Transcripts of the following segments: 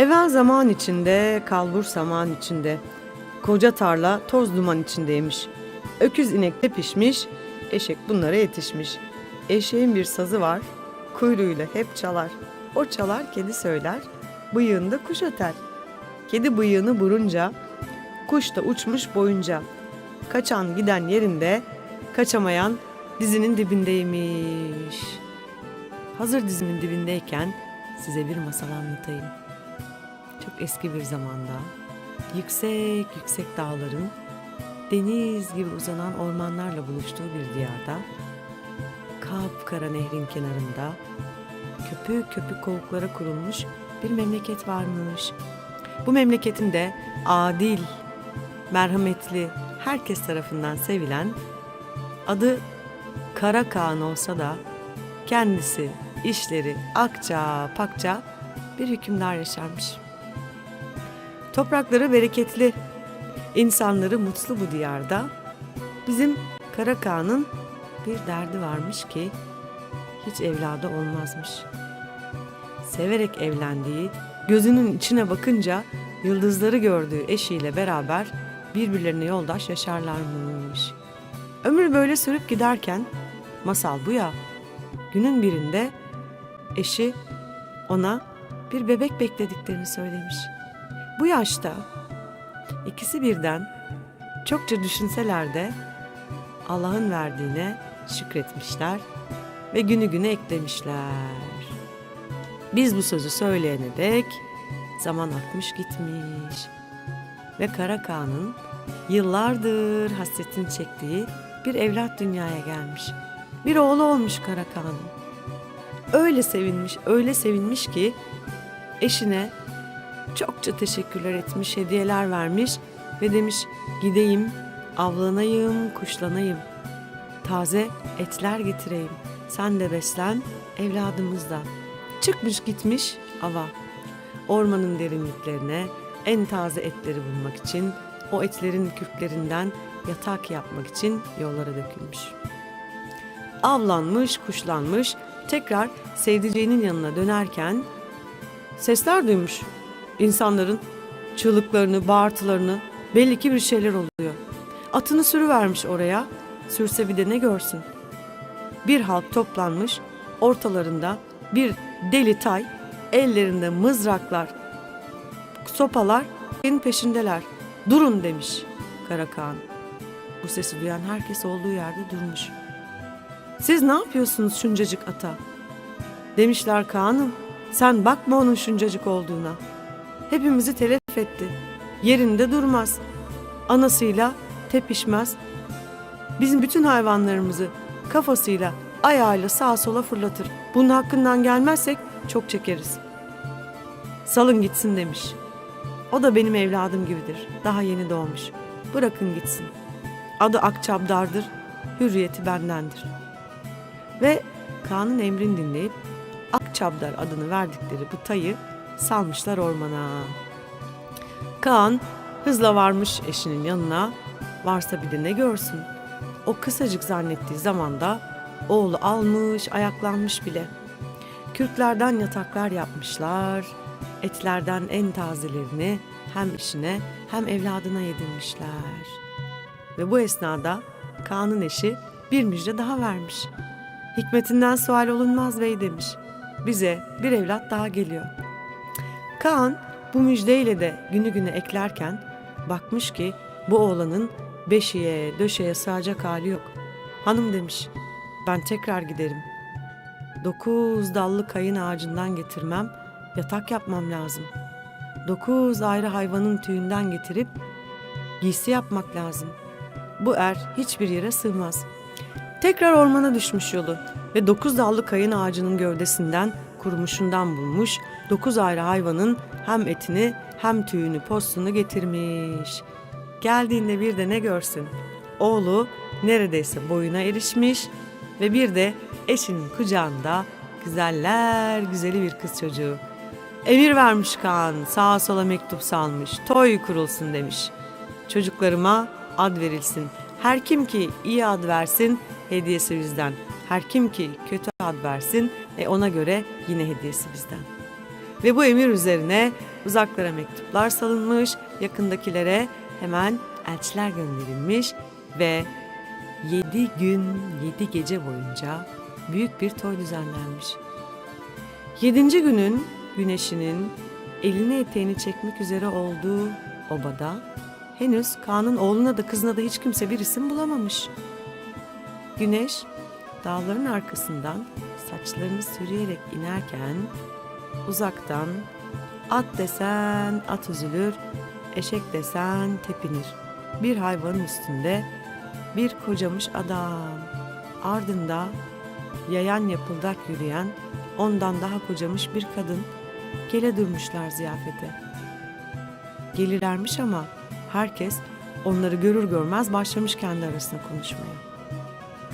Evvel zaman içinde, kalbur saman içinde. Koca tarla toz duman içindeymiş. Öküz inekte pişmiş, eşek bunlara yetişmiş. Eşeğin bir sazı var, kuyruğuyla hep çalar. O çalar, kedi söyler, bıyığında kuş öter. Kedi bıyığını burunca, kuş da uçmuş boyunca. Kaçan giden yerinde, kaçamayan dizinin dibindeymiş. Hazır dizimin dibindeyken size bir masal anlatayım. Çok eski bir zamanda yüksek yüksek dağların deniz gibi uzanan ormanlarla buluştuğu bir diyarda kapkara nehrin kenarında köpük köpük kovuklara kurulmuş bir memleket varmış. Bu memleketin de adil, merhametli, herkes tarafından sevilen adı Kara Kaan olsa da kendisi işleri akça pakça bir hükümdar yaşarmış. Toprakları bereketli, insanları mutlu bu diyarda. Bizim Kara Kağan'ın bir derdi varmış ki hiç evladı olmazmış. Severek evlendiği, gözünün içine bakınca yıldızları gördüğü eşiyle beraber birbirlerine yoldaş yaşarlarmış. Ömür böyle sürüp giderken masal bu ya. Günün birinde eşi ona bir bebek beklediklerini söylemiş. Bu yaşta ikisi birden çokça düşünseler de Allah'ın verdiğine şükretmişler ve günü güne eklemişler. Biz bu sözü söyleyene dek zaman akmış gitmiş ve Kara Kağan'ın yıllardır hasretini çektiği bir evlat dünyaya gelmiş. Bir oğlu olmuş Kara Kağan'ın. Öyle sevinmiş, öyle sevinmiş ki eşine çokça teşekkürler etmiş, hediyeler vermiş ve demiş gideyim, avlanayım, kuşlanayım. Taze etler getireyim. Sen de beslen, evladımız da. Çıkmış gitmiş ava. Ormanın derinliklerine en taze etleri bulmak için, o etlerin kürklerinden yatak yapmak için yollara dökülmüş. Avlanmış, kuşlanmış, tekrar sevdiceğinin yanına dönerken sesler duymuş. İnsanların çığlıklarını, bağırtılarını belli ki bir şeyler oluyor. Atını sürüvermiş oraya. Sürse bir de ne görsün. Bir halk toplanmış. Ortalarında bir deli tay, ellerinde mızraklar, sopalar, senin peşindeler. Durun demiş Karakaan. Bu sesi duyan herkes olduğu yerde durmuş. Siz ne yapıyorsunuz şuncacık ata? Demişler Kaan'ım sen bakma onun şuncacık olduğuna. Hepimizi telef etti. Yerinde durmaz. Anasıyla tepişmez. Bizim bütün hayvanlarımızı kafasıyla, ayağıyla sağa sola fırlatır. Bunun hakkından gelmezsek çok çekeriz. Salın gitsin demiş. O da benim evladım gibidir. Daha yeni doğmuş. Bırakın gitsin. Adı Akçabdar'dır. Hürriyeti bendendir. Ve Kaan'ın emrini dinleyip Akçabdar adını verdikleri bu tayı salmışlar ormana. Kaan hızla varmış eşinin yanına. Varsa bir de ne görsün. O kısacık zannettiği zamanda oğlu almış, ayaklanmış bile. Kürklerden yataklar yapmışlar. Etlerden en tazelerini hem eşine hem evladına yedirmişler. Ve bu esnada Kaan'ın eşi bir müjde daha vermiş. Hikmetinden sual olunmaz bey demiş. Bize bir evlat daha geliyor. Kaan bu müjdeyle de günü güne eklerken bakmış ki bu oğlanın beşiğe döşeye sığacak hali yok. Hanım demiş ben tekrar giderim. Dokuz dallı kayın ağacından getirmem, yatak yapmam lazım. Dokuz ayrı hayvanın tüyünden getirip giysi yapmak lazım. Bu er hiçbir yere sığmaz. Tekrar ormana düşmüş yolu ve dokuz dallı kayın ağacının gövdesinden kurumuşundan bulmuş dokuz ayrı hayvanın hem etini hem tüyünü postunu getirmiş. Geldiğinde bir de ne görsün? Oğlu neredeyse boyuna erişmiş ve bir de eşinin kucağında güzeller güzeli bir kız çocuğu. Emir vermiş Kaan, sağa sola mektup salmış, toy kurulsun demiş. Çocuklarıma ad verilsin. Her kim ki iyi ad versin, hediyesi bizden. Her kim ki kötü ad versin, e ona göre yine hediyesi bizden. Ve bu emir üzerine uzaklara mektuplar salınmış, yakındakilere hemen elçiler gönderilmiş ve yedi gün, yedi gece boyunca büyük bir toy düzenlenmiş. Yedinci günün güneşinin elini eteğini çekmek üzere olduğu obada henüz Kaan'ın oğluna da kızına da hiç kimse bir isim bulamamış. Güneş dağların arkasından saçlarını sürüyerek inerken uzaktan at desen at üzülür, eşek desen tepinir. Bir hayvanın üstünde bir kocamış adam. Ardında yayan yapıldak yürüyen ondan daha kocamış bir kadın gele durmuşlar ziyafete. Gelirlermiş ama herkes onları görür görmez başlamış kendi arasında konuşmaya.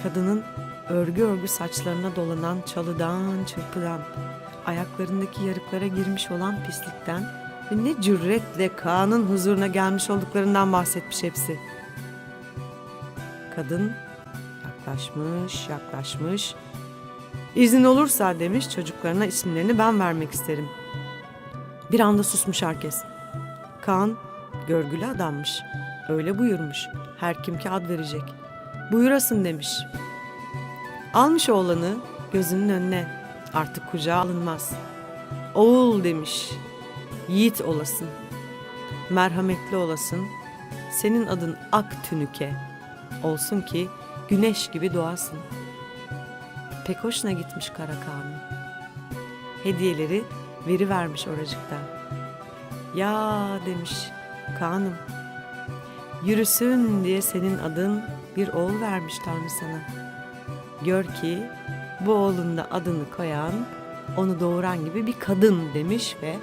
Kadının örgü örgü saçlarına dolanan çalıdan çırpıdan, ayaklarındaki yarıklara girmiş olan pislikten ve ne cüretle Kaan'ın huzuruna gelmiş olduklarından bahsetmiş hepsi. Kadın yaklaşmış, yaklaşmış. İzin olursa demiş çocuklarına isimlerini ben vermek isterim. Bir anda susmuş herkes. Kaan görgülü adammış. Öyle buyurmuş. Her kim ki ad verecek. Buyurasın demiş. Almış oğlanı gözünün önüne. Artık kucağa alınmaz. Oğul demiş. Yiğit olasın. Merhametli olasın. Senin adın Ak Tünüke. Olsun ki güneş gibi doğasın. Pek hoşuna gitmiş Kara Kaan'ın. Hediyeleri veri vermiş oracıkta. Ya demiş Kaan'ım. Yürüsün diye senin adın bir oğul vermiş Tanrı sana. Gör ki bu oğlun da adını koyan, onu doğuran gibi bir kadın demiş ve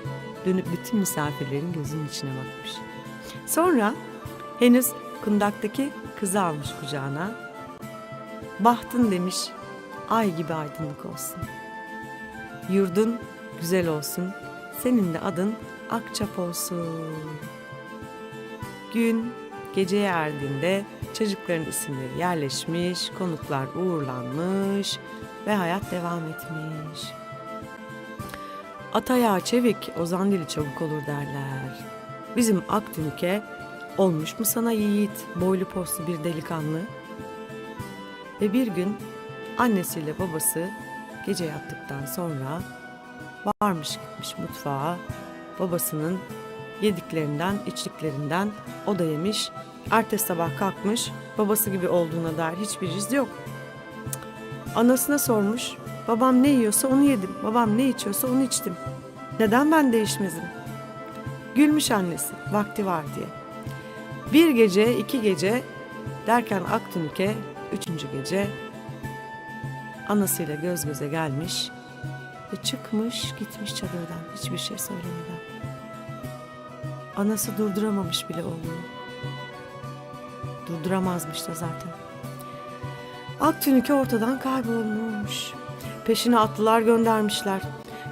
dönüp bütün misafirlerin gözünün içine bakmış. Sonra henüz kundaktaki kızı almış kucağına. Bahtın demiş, ay gibi aydınlık olsun. Yurdun güzel olsun, senin de adın Akçap olsun. Gün geceye erdiğinde çocukların isimleri yerleşmiş, konuklar uğurlanmış ve hayat devam etmiş. At ayağı çevik, ozan dili çabuk olur derler. Bizim Akdünke olmuş mu sana yiğit, boylu poslu bir delikanlı? Ve bir gün annesiyle babası gece yattıktan sonra varmış gitmiş mutfağa babasının yediklerinden, içtiklerinden o da yemiş. Ertesi sabah kalkmış, babası gibi olduğuna dair hiçbir iz yok. Anasına sormuş, babam ne yiyorsa onu yedim, babam ne içiyorsa onu içtim. Neden ben değişmezim? Gülmüş annesi, vakti var diye. Bir gece, iki gece derken Aktunike, üçüncü gece anasıyla göz göze gelmiş ve çıkmış gitmiş çadırdan hiçbir şey söylemeden. Anası durduramamış bile oğlunu. Durduramazmış da zaten. Aktünük'e ortadan kaybolmuş. Peşine atlılar göndermişler.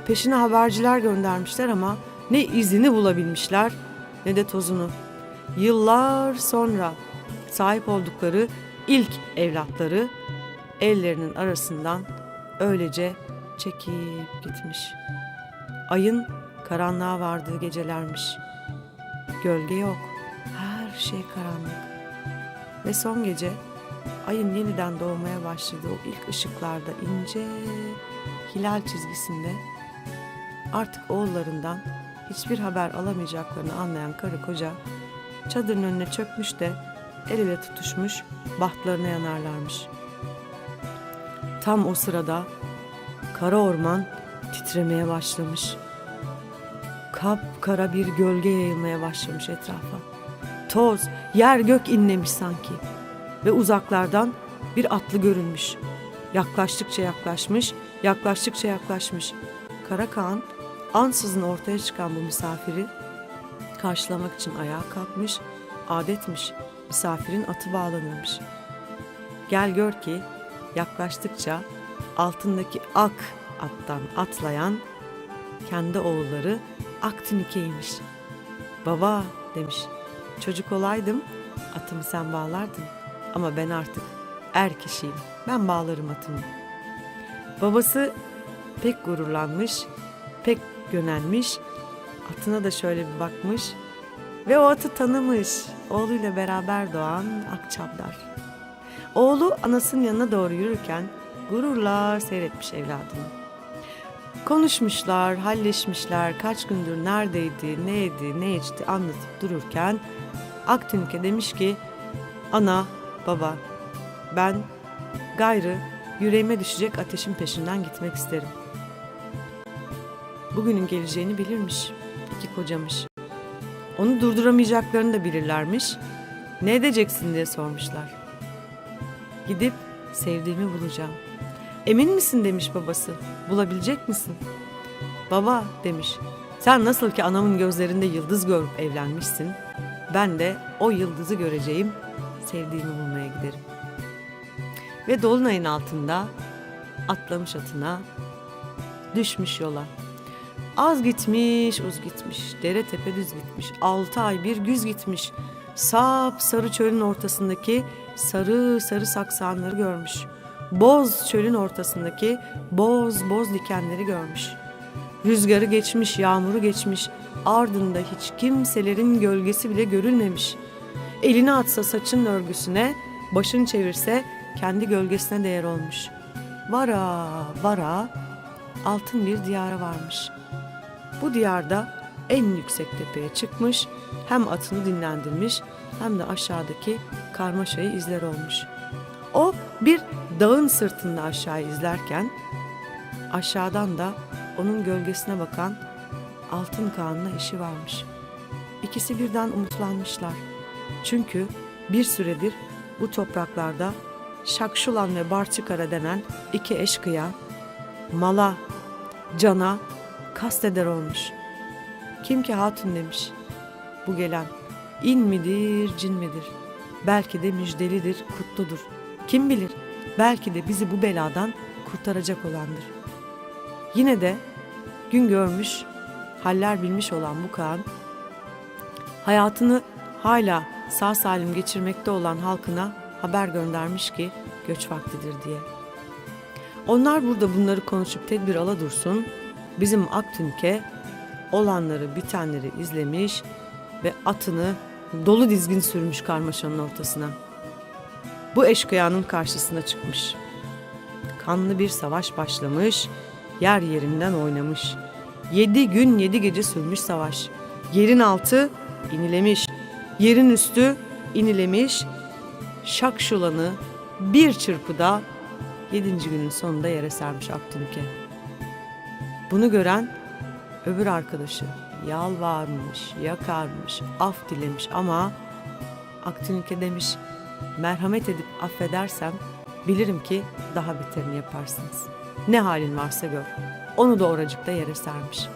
Peşine haberciler göndermişler ama ne izini bulabilmişler ne de tozunu. Yıllar sonra sahip oldukları ilk evlatları ellerinin arasından öylece çekip gitmiş. Ayın karanlığa vardığı gecelermiş. Gölge yok. Her şey karanlık. Ve son gece ayın yeniden doğmaya başladığı o ilk ışıklarda ince hilal çizgisinde artık oğullarından hiçbir haber alamayacaklarını anlayan karı koca çadırın önüne çökmüş de el ele tutuşmuş bahtlarına yanarlarmış. Tam o sırada kara orman titremeye başlamış. Kapkara bir gölge yayılmaya başlamış etrafa. Toz, yer gök inlemiş sanki. Ve uzaklardan bir atlı görünmüş. Yaklaştıkça yaklaşmış, yaklaştıkça yaklaşmış. Kara Kaan ansızın ortaya çıkan bu misafiri karşılamak için ayağa kalkmış, adetmiş, misafirin atı bağlanırmış. Gel gör ki yaklaştıkça altındaki ak attan atlayan kendi oğulları Aktinike'ymiş. Baba demiş çocuk olaydım atımı sen bağlardın ama ben artık er kişiyim ben bağlarım atımı. Babası pek gururlanmış pek yönelmiş. Atına da şöyle bir bakmış ve o atı tanımış. Oğluyla beraber doğan Akçabdar. Oğlu anasının yanına doğru yürürken gururla seyretmiş evladını. Konuşmuşlar, halleşmişler, kaç gündür neredeydi, ne yedi, ne içti anlatıp dururken Aktünke demiş ki Ana, baba, ben gayrı yüreğime düşecek ateşin peşinden gitmek isterim. Bugünün geleceğini bilirmiş, iki kocamış. Onu durduramayacaklarını da bilirlermiş. Ne edeceksin diye sormuşlar. Gidip sevdiğimi bulacağım. Emin misin demiş babası. Bulabilecek misin? Baba demiş. Sen nasıl ki anamın gözlerinde yıldız görüp evlenmişsin. Ben de o yıldızı göreceğim. Sevdiğimi bulmaya giderim. Ve dolunayın altında atlamış atına düşmüş yola. Az gitmiş, uz gitmiş, dere tepe düz gitmiş, altı ay bir güz gitmiş. Sap sarı çölün ortasındaki sarı sarı saksanları görmüş. Boz çölün ortasındaki boz boz dikenleri görmüş. Rüzgarı geçmiş, yağmuru geçmiş, ardında hiç kimselerin gölgesi bile görülmemiş. Elini atsa saçın örgüsüne, başını çevirse kendi gölgesine değer olmuş. Vara vara altın bir diyara varmış. Bu diyarda en yüksek tepeye çıkmış, hem atını dinlendirmiş hem de aşağıdaki karmaşayı izler olmuş. O bir dağın sırtında aşağı izlerken aşağıdan da onun gölgesine bakan altın kağanla işi varmış. İkisi birden umutlanmışlar. Çünkü bir süredir bu topraklarda Şakşulan ve Barçıkara denen iki eşkıya mala, cana kasteder olmuş. Kim ki hatun demiş. Bu gelen in midir, cin midir? Belki de müjdelidir, kutludur. Kim bilir? Belki de bizi bu beladan kurtaracak olandır. Yine de gün görmüş, haller bilmiş olan bu Kaan, hayatını hala sağ salim geçirmekte olan halkına haber göndermiş ki göç vaktidir diye. Onlar burada bunları konuşup tedbir ala dursun, bizim Aktünke olanları bitenleri izlemiş ve atını dolu dizgin sürmüş karmaşanın ortasına. Bu eşkıyanın karşısına çıkmış. Kanlı bir savaş başlamış, yer yerinden oynamış. Yedi gün yedi gece sürmüş savaş. Yerin altı inilemiş, yerin üstü inilemiş. Şakşulanı bir çırpıda yedinci günün sonunda yere sermiş Aktünke. Bunu gören öbür arkadaşı yalvarmış, yakarmış, af dilemiş ama Aktünke demiş merhamet edip affedersem bilirim ki daha beterini yaparsınız. Ne halin varsa gör. Onu da oracıkta yere sermiş.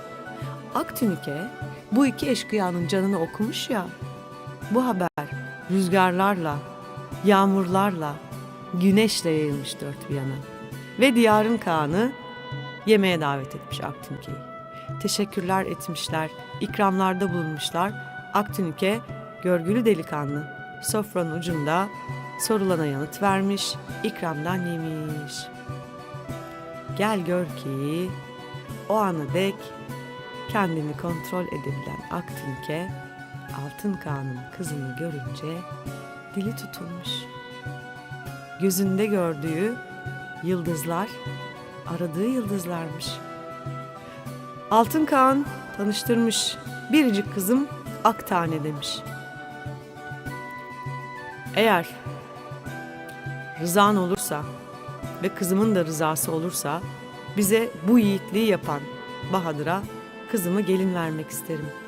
Aktünike bu iki eşkıyanın canını okumuş ya. Bu haber rüzgarlarla, yağmurlarla, güneşle yayılmış dört bir yana. Ve diyarın Kaan'ı yemeğe davet etmiş Aktünke'yi. Teşekkürler etmişler, ikramlarda bulunmuşlar. Aktünke görgülü delikanlı sofranın ucunda sorulana yanıt vermiş, ikramdan yemiş. Gel gör ki o ana dek kendini kontrol edebilen Aktünke Altın Kağan'ın kızını görünce dili tutulmuş. Gözünde gördüğü yıldızlar aradığı yıldızlarmış. Altın Kağan tanıştırmış. Biricik kızım ak tane demiş. Eğer rızan olursa ve kızımın da rızası olursa bize bu yiğitliği yapan Bahadır'a kızımı gelin vermek isterim.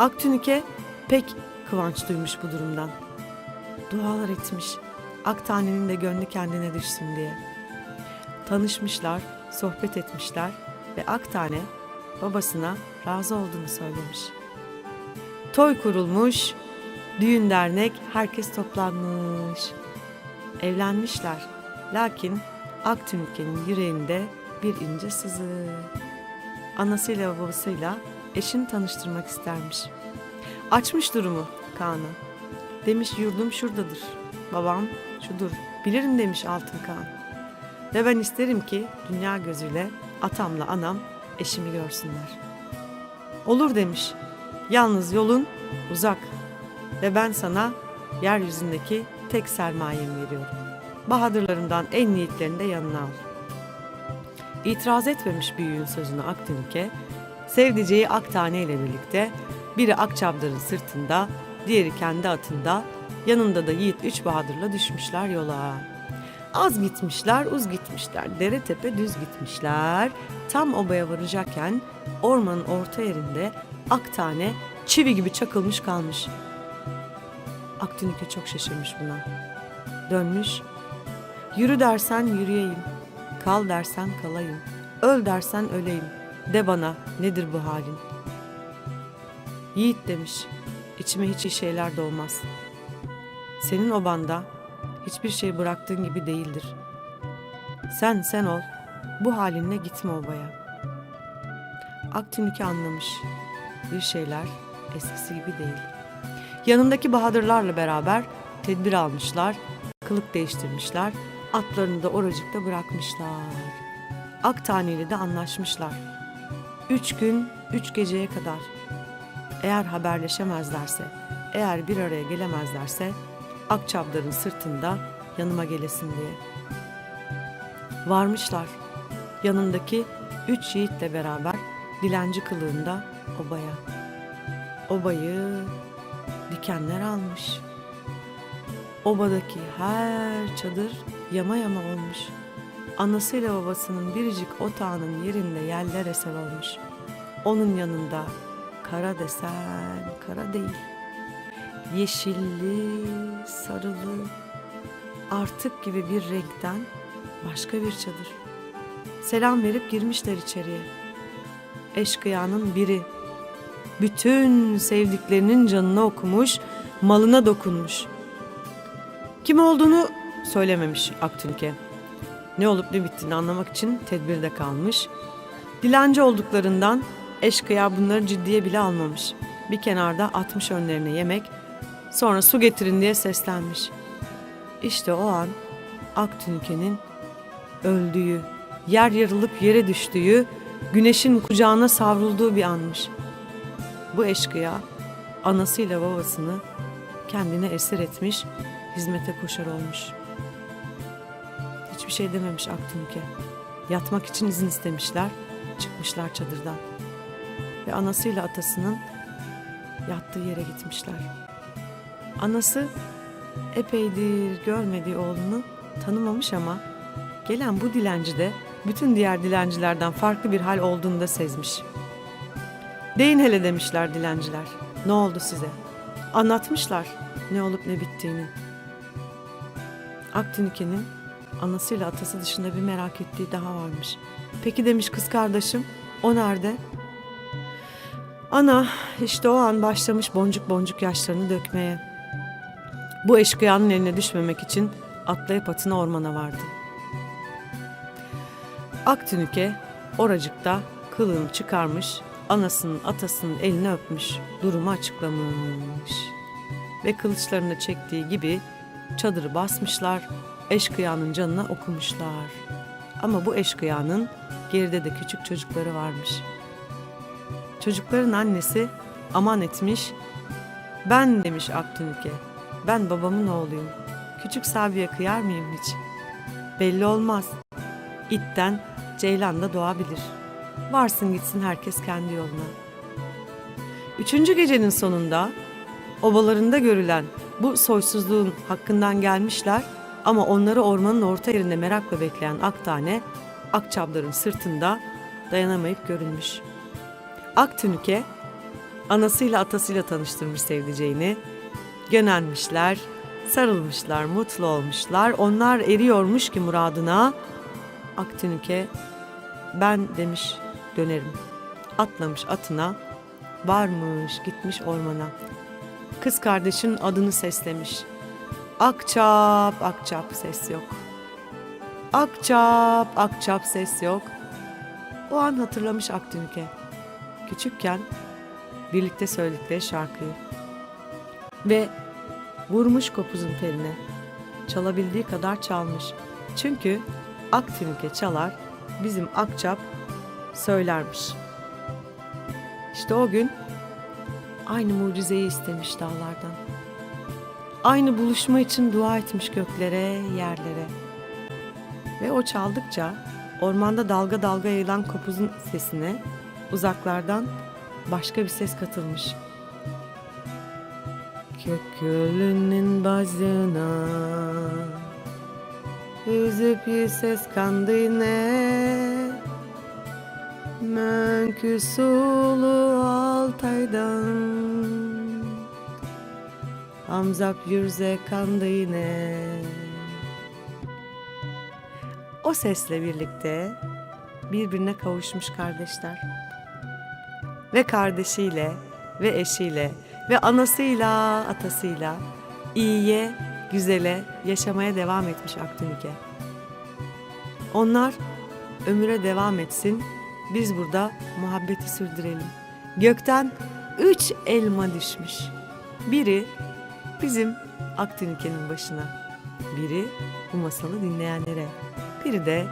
Aktünike pek kıvanç duymuş bu durumdan. Dualar etmiş. Aktane'nin de gönlü kendine düşsün diye. Tanışmışlar, sohbet etmişler ve Aktane babasına razı olduğunu söylemiş. Toy kurulmuş, düğün dernek herkes toplanmış. Evlenmişler. Lakin Aktürk'ün yüreğinde bir ince sızı. Anasıyla babasıyla eşini tanıştırmak istermiş. Açmış durumu Kaan'a. Demiş yurdum şuradadır. Babam şudur. Bilirim demiş Altın Kaan. Ve ben isterim ki dünya gözüyle atamla anam eşimi görsünler. Olur demiş. Yalnız yolun uzak ve ben sana yeryüzündeki tek sermayemi veriyorum. Bahadırlarından en yiğitlerini de yanına al. İtiraz etmemiş büyüğün sözüne Aktinike, sevdiceği Aktane ile birlikte biri Akçabdar'ın sırtında, diğeri kendi atında, yanında da yiğit üç bahadırla düşmüşler yola. Az gitmişler, uz gitmişler, dere tepe düz gitmişler. Tam obaya varacakken ormanın orta yerinde Aktane çivi gibi çakılmış kalmış. Aktinike çok şaşırmış buna. Dönmüş, yürü dersen yürüyeyim, kal dersen kalayım, öl dersen öleyim. De bana nedir bu halin? Yiğit demiş, içime hiç iyi şeyler doğmaz. Senin obanda hiçbir şey bıraktığın gibi değildir. Sen sen ol, bu halinle gitme obaya. Aktinike anlamış, bir şeyler eskisi gibi değil. Yanındaki bahadırlarla beraber tedbir almışlar, kılık değiştirmişler, atlarını da oracıkta bırakmışlar. Aktane ile de anlaşmışlar. Üç gün, üç geceye kadar. Eğer haberleşemezlerse, eğer bir araya gelemezlerse, Akçabdar'ın sırtında yanıma gelesin diye. Varmışlar. Yanındaki üç yiğitle beraber dilenci kılığında obaya. Obayı dikenler almış. Obadaki her çadır yama yama olmuş. Anasıyla babasının biricik otağının yerinde yeller eser olmuş. Onun yanında kara desen kara değil. Yeşilli, sarılı, artık gibi bir renkten başka bir çadır. Selam verip girmişler içeriye. Eşkıyanın biri bütün sevdiklerinin canına okumuş, malına dokunmuş. Kim olduğunu söylememiş Aktünke. Ne olup ne bittiğini anlamak için tedbirde kalmış. Dilenci olduklarından eşkıya bunları ciddiye bile almamış. Bir kenarda atmış önlerine yemek, sonra su getirin diye seslenmiş. İşte o an Aktünke'nin öldüğü, yer yarılıp yere düştüğü, güneşin kucağına savrulduğu bir anmış. Bu eşkıya anasıyla babasını kendine esir etmiş, hizmete koşar olmuş. Hiçbir şey dememiş Aktunke. Yatmak için izin istemişler, çıkmışlar çadırdan. Ve anasıyla atasının yattığı yere gitmişler. Anası epeydir görmediği oğlunu tanımamış ama gelen bu dilenci de bütün diğer dilencilerden farklı bir hal olduğunu da sezmiş. Deyin hele demişler dilenciler. Ne oldu size? Anlatmışlar ne olup ne bittiğini. Aktinike'nin anasıyla atası dışında bir merak ettiği daha varmış. Peki demiş kız kardeşim, o nerede? Ana işte o an başlamış boncuk boncuk yaşlarını dökmeye. Bu eşkıyanın eline düşmemek için atlayıp atına ormana vardı. Aktünüke oracıkta kılığını çıkarmış, anasının atasının elini öpmüş, durumu açıklamış. Ve kılıçlarını çektiği gibi çadırı basmışlar, eşkıyanın canına okumuşlar. Ama bu eşkıyanın geride de küçük çocukları varmış. Çocukların annesi aman etmiş, ben demiş Aktünüke, ben babamın oğluyum. Küçük Sabi'ye kıyar mıyım hiç? Belli olmaz. İtten ceylan da doğabilir. Varsın gitsin herkes kendi yoluna. Üçüncü gecenin sonunda obalarında görülen bu soysuzluğun hakkından gelmişler ama onları ormanın orta yerinde merakla bekleyen Aktane, Akçabların sırtında dayanamayıp görünmüş. Aktünüke, anasıyla atasıyla tanıştırmış sevdiceğini. Gönenmişler, sarılmışlar, mutlu olmuşlar. Onlar eriyormuş ki muradına. Aktünüke, ben demiş dönerim. Atlamış atına, varmış gitmiş ormana. Kız kardeşin adını seslemiş. Akçap, akçap ses yok. Akçap, akçap ses yok. O an hatırlamış Aktünke. Küçükken birlikte söyledikleri şarkıyı. Ve vurmuş kopuzun teline. Çalabildiği kadar çalmış. Çünkü Aktünke çalar, bizim Akçap söylermiş. İşte o gün aynı mucizeyi istemiş dağlardan. Aynı buluşma için dua etmiş göklere, yerlere. Ve o çaldıkça ormanda dalga dalga yayılan kopuzun sesine uzaklardan başka bir ses katılmış. Kökülünün bazına Yüzüp yüz ses kandı ne Mönkü sulu altaydan Hamzap yürze kandı ne O sesle birlikte birbirine kavuşmuş kardeşler. Ve kardeşiyle ve eşiyle ve anasıyla atasıyla iyiye, güzele yaşamaya devam etmiş Aktunike. Onlar ömüre devam etsin, biz burada muhabbeti sürdürelim. Gökten üç elma düşmüş. Biri bizim Aktunike'nin başına, biri bu masalı dinleyenlere, biri de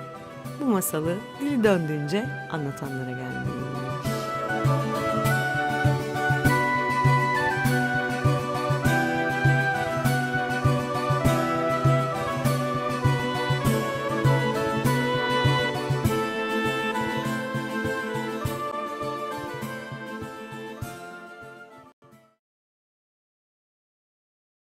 bu masalı dil döndüğünce anlatanlara gelmiş.